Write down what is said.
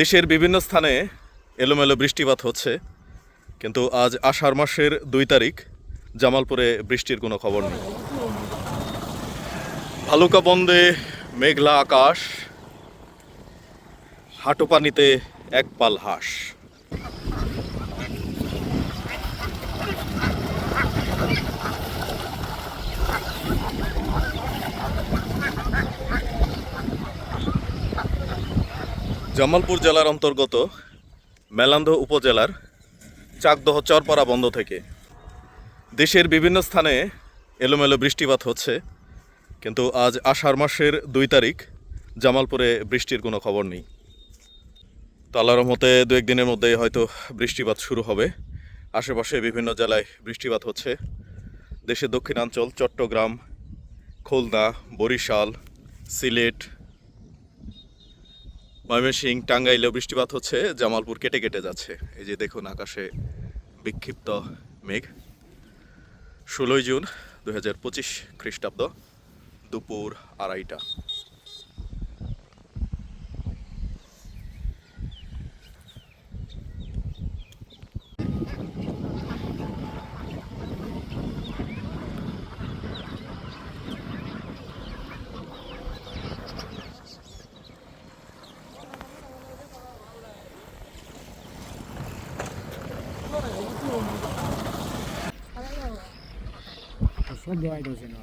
দেশের বিভিন্ন স্থানে এলোমেলো বৃষ্টিপাত হচ্ছে, কিন্তু আজ আষাঢ় মাসের দুই তারিখ, জামালপুরে বৃষ্টির কোনো খবর নেই। ভালুকা বন্দে মেঘলা আকাশ হাঁটু পানিতে এক পাল হাঁস। জামালপুর জেলার অন্তর্গত মেলান্দ উপজেলার চাকদহ চরপাড়া বন্ধ থেকে। দেশের বিভিন্ন স্থানে এলোমেলো বৃষ্টিপাত হচ্ছে, কিন্তু আজ আষাঢ় মাসের দুই তারিখ, জামালপুরে বৃষ্টির কোনো খবর নেই। তো আল্লাহর রহমতে দু একদিনের মধ্যেই হয়তো বৃষ্টিপাত শুরু হবে। আশেপাশে বিভিন্ন জেলায় বৃষ্টিপাত হচ্ছে। দেশের দক্ষিণাঞ্চল, চট্টগ্রাম, খুলনা, বরিশাল, সিলেট ময়মনসিং টাঙ্গাইলেও বৃষ্টিপাত হচ্ছে, জামালপুর কেটে কেটে যাচ্ছে। এই যে দেখুন আকাশে বিক্ষিপ্ত মেঘ। ষোলোই জুন দু হাজার পঁচিশ খ্রিস্টাব্দ, দুপুর আড়াইটা। സ്വന്തമായിട്ട് സിനിമ